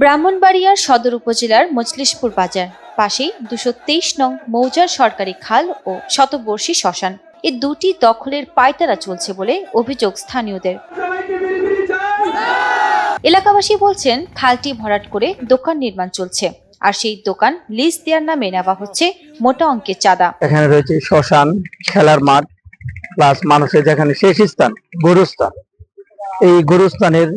ব্রাহ্মণবাড়িয়ার সদর উপজেলার মজলিশপুর বাজার, পাশেই দুশো তেইশ নং মৌজার সরকারি খাল ও শতবর্ষী শ্মশান। এই দুটি দখলের পায়তারা চলছে বলে অভিযোগ স্থানীয়দের। এলাকাবাসী বলছেন, খালটি ভরাট করে দোকান নির্মাণ চলছে, আর সেই দোকান লিজ দেওয়ার নামে নেওয়া হচ্ছে মোটা অঙ্কের চাঁদা। এখানে রয়েছে শ্মশান, খেলার মাঠ, প্লাস মানুষের যেখানে শেষ স্থান, গরুস্থান। এই গরু গরুস্থানের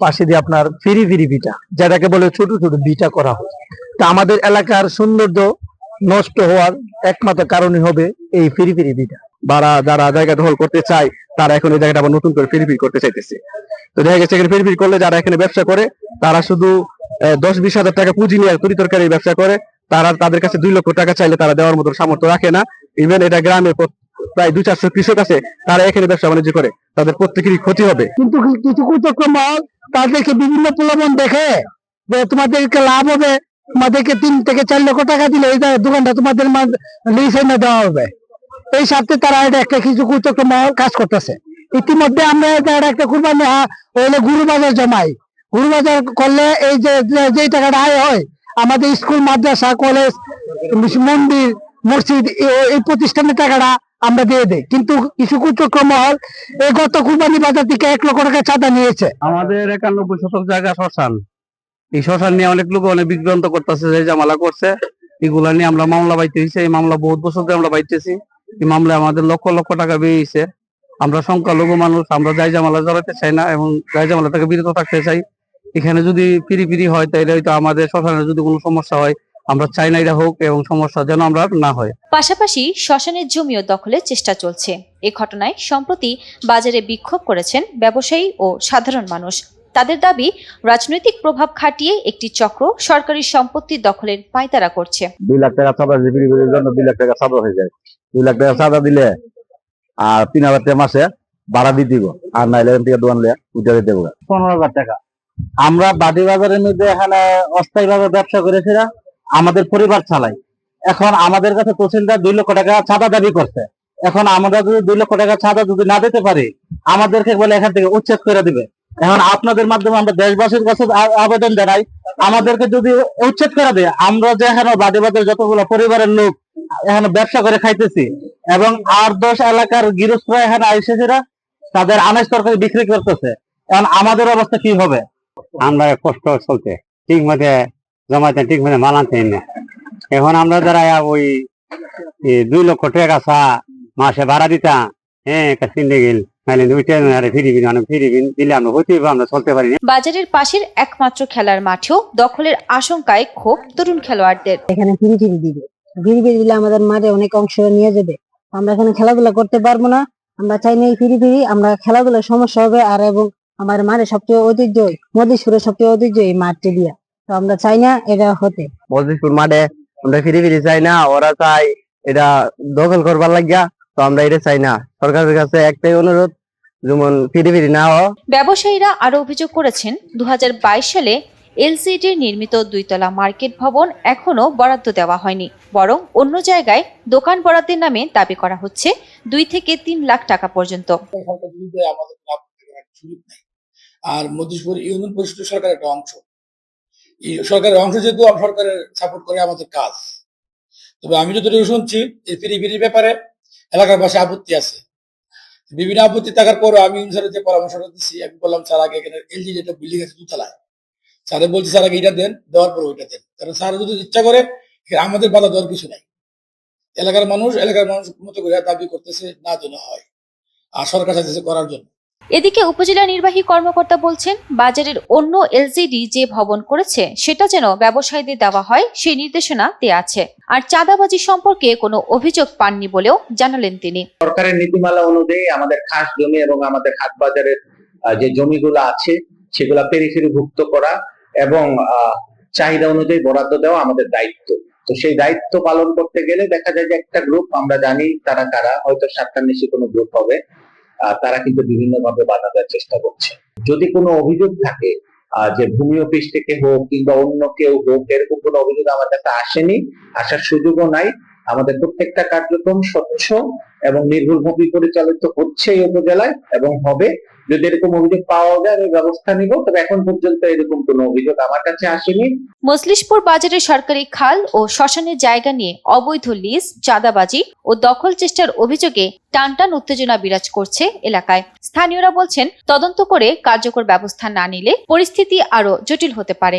পাশে দিয়ে আপনার ফিরি ফিরি বিটা, যেটাকে বলে ছোট ছোট বিটা করা হয়। তা আমাদের এলাকার সৌন্দর্য নষ্ট হওয়ার একমাত্র কারণই হবে এই ফিরি ফিরি বিটা। যারা যারা জায়গা দখল করতে চায়, তারা এখন এই জায়গাটা আবার নতুন করে ফিরি ফিরি করতে চাইতেছে। তো দেখা গেছে এখানে ফিরি ফিরি করলে যারা এখানে ব্যবসা করে, তারা শুধু দশ বিশ হাজার টাকা পুঁজি নিয়ে তরি তরকারি ব্যবসা করে, তারা তাদের কাছে দুই লক্ষ টাকা চাইলে তারা দেওয়ার মতো সামর্থ্য রাখে না। ইভেন এটা গ্রামে প্রায় দুই চারশো কৃষক আছে, তারা এখানে ব্যবসা বাণিজ্য করে। তাদের প্রত্যেকেরই ক্ষতি হবে। কিন্তু কিছু কুচক্রম তাদেরকে বিভিন্ন প্রলোভন দেখে যে তোমাদেরকে লাভ হবে। তোমাদেরকে তিন থেকে চার লক্ষ টাকা দিলে এই দোকানটা তোমাদের লিসে না দেওয়া হবে। এই স্বার্থে তারা এটা একটা কিছু কুচক্রম কাজ করতেছে। ইতিমধ্যে আমরা এটা একটা কুরবানি হা- হইলে গুরু বাজার জমাই। গুরু বাজার করলে এই যে যে- টাকাটা আয় হয়, আমাদের স্কুল, মাদ্রাসা, কলেজ, মন্দির, মসজিদ এই প্রতিষ্ঠানের টাকাটা আমরা দিয়ে দেই। কিন্তু কিছু কুচক্রম হল এই গত কুরবানি বাজার থেকে এক লক্ষ টাকা চাঁদা নিয়েছে। আমাদের একানব্বই শতক জায়গা শ্মশান। এই শ্মশান নিয়ে অনেক লোক অনেক বিভ্রান্ত করতেছে, যে জামালা করছে। এগুলা নিয়ে আমরা মামলা বাইতে হয়েছে এই মামলা বহুত বছর ধরে আমরা বাইতেছি। এই মামলায় আমাদের লক্ষ লক্ষ টাকা বেরিয়েছে আমরা সংখ্যালঘু মানুষ, আমরা যাই জামালা জড়াতে চাই না এবং যাই জামালা থেকে বিরত থাকতে চাই। এখানে যদি ফিরি ফিরি হয় তাহলে হয়তো আমাদের শ্মশানের যদি কোনো সমস্যা হয় আমরা চাই না এটা হোক এবং সমস্যা যেন আমরা না হয়। পাশাপাশি শ্মশানের জমিও দখলের চেষ্টা চলছে। এ ঘটনায় সম্প্রতি বাজারে বিক্ষোভ করেছেন ব্যবসায়ী ও সাধারণ মানুষ। তাদের দাবি রাজনৈতিক প্রভাব খাটিয়ে একটি চক্র সরকারি সম্পত্তি দখলের পায়তারা করছে। দুই লাখ টাকা চাঁদা দিলে বিক্রির জন্য দুই লাখ টাকা চাঁদা হয়ে যায়। দুই লাখ টাকা চাঁদা দিলে আর তিন হাজার টাকা মাসে ভাড়া দিয়ে দিব। আর নাইলে থেকে দোকান লিয়ে উঠে দেবো। পনেরো হাজার টাকা। আমরা বাডি বাজারের মধ্যে এখানে অস্থায়ী ভাবে ব্যবসা করেছিলা আমাদের পরিবার চালাই এখন আমাদের কাছে তহসিলদার দুই লক্ষ টাকা চাঁদা দাবি করছে। এখন আমরা যদি দুই লক্ষ টাকা চাঁদা যদি না দিতে পারি, আমাদেরকে বলে এখান থেকে উচ্ছেদ করে দিবে। এখন আপনাদের মাধ্যমে আমরা দেশবাসীর কাছে আবেদন জানাই, আমাদেরকে যদি উচ্ছেদ করে দেয়, আমরা যে এখানে বাদে বাদে যতগুলো পরিবারের লোক এখানে ব্যবসা করে খাইতেছি, এবং আর দশ এলাকার গৃহস্থরা এখানে আইসেছিরা তাদের আনাজ তরকারি বিক্রি করতেছে, এখন আমাদের অবস্থা কি হবে? আমরা কষ্ট চলতে ঠিক মতে জমাতে ঠিক মতে মাল আনতে না এখন আমরা যারা ওই দুই লক্ষ টাকা চা মাসে ভাড়া দিতাম হ্যাঁ গেল না। বাজারের পাশের একমাত্র খেলার মাঠেও দখলের আশঙ্কায় ক্ষোভ তরুণ খেলোয়াড়দের। এখানে ফিরি ফিরি দিবে। ফিরি ফিরি দিলে আমাদের মাঠে অনেক অংশ নিয়ে যাবে। আমরা এখানে খেলাধুলা করতে পারব না। আমরা চাই না এই ফিরি ফিরি আমরা খেলাধুলার সমস্যা হবে আর এবং আমার মাঠে সবচেয়ে ঐতিহ্য মধুসপুরের সবচেয়ে ঐতিহ্য এই মাঠটি দিয়া। তো আমরা চাই না এটা হতে। মজলিসপুর মাঠে আমরা ফিরি ফিরি চাই না ওরা চাই এটা দখল করবার লাগিয়া তো আমরা এটা চাই না। সরকারের কাছে একটাই অনুরোধ যেমন ফিরি ফিরি না ব্যবসায়ীরা আরও অভিযোগ করেছেন দুহাজার বাইশ সালে এলসিডির নির্মিত দুইতলা মার্কেট ভবন এখনও বরাদ্দ দেওয়া হয়নি বরং অন্য জায়গায় দোকান বরাদ্দের নামে দাবি করা হচ্ছে দুই থেকে তিন লাখ টাকা পর্যন্ত। সরকার যদি দেয় আমাদের কোনো আপত্তি করার সুযোগ নেই। আর মধুসপুর ইউনিয়ন পরিষদ সরকারের একটা অংশ সরকারের অংশ যেহেতু সরকারের সাপোর্ট করে আমাদের কাজ। তবে আমি যতটুকু শুনছি, এই ফিরি ফিরির ব্যাপারে এলাকার পাশে আপত্তি আছে। বিভিন্ন আপত্তি থাকার পরও আমি স্যারের যে পরামর্শটা দিচ্ছি আমি বললাম, স্যার, আগে এখানে এলজি যেটা বিল্ডিং আছে দুতলায়। স্যারে বলছি, স্যার, আগে এটা দেন, দেওয়ার পর ওইটা দেন। কারণ স্যার যদি ইচ্ছা করে আমাদের বাধা দেওয়ার কিছু নাই। এলাকার মানুষ এলাকার মানুষ মতো করে দাবি করতেছে, না যেন হয়। আর সরকার চাইতেছে করার জন্য। এদিকে উপজেলা নির্বাহী কর্মকর্তা বলছেন, বাজারের অন্য এলজিডি যে ভবন করেছে, সেটা যেন ব্যবসায়ীদের দেওয়া হয়, সেই নির্দেশনা দেয়া আছে। আর চাঁদাবাজি সম্পর্কে কোনো অভিযোগ পাননি বলেও জানালেন তিনি। সরকারের নীতিমালা অনুযায়ী আমাদের খাস জমি এবং আমাদের হাট বাজারের যে জমিগুলো আছে, সেগুলা পেরিফেরি ভুক্ত করা এবং চাহিদা অনুযায়ী বরাদ্দ দেওয়া আমাদের দায়িত্ব। তো সেই দায়িত্ব পালন করতে গেলে দেখা যায় যে একটা গ্রুপ আমরা জানি তারা কারা, হয়তো সাতটার নিচে কোনো গ্রুপ হবে। তারা কিন্তু বিভিন্নভাবে বাধা দেওয়ার চেষ্টা করছে। যদি কোনো অভিযোগ থাকে যে ভূমি অফিস থেকে হোক কিংবা অন্য কেউ হোক, এরকম কোনো অভিযোগ আমার কাছে আসেনি, আসার সুযোগও নাই। আমাদের প্রত্যেকটা কার্যক্রম স্বচ্ছ এবং নির্ভুলভাবে পরিচালিত হচ্ছে এই উপজেলায় এবং হবে। যদি এরকম অভিযোগ পাওয়া যায়, আমি ব্যবস্থা নিব। তবে এখন পর্যন্ত এরকম কোনো অভিযোগ আমার কাছে আসেনি। মজলিশপুর বাজারে সরকারি খাল ও শ্মশানের জায়গা নিয়ে অবৈধ লিজ, চাঁদাবাজি ও দখল চেষ্টার অভিযোগে টানটান উত্তেজনা বিরাজ করছে এলাকায়। স্থানীয়রা বলছেন, তদন্ত করে কার্যকর ব্যবস্থা না নিলে পরিস্থিতি আরও জটিল হতে পারে।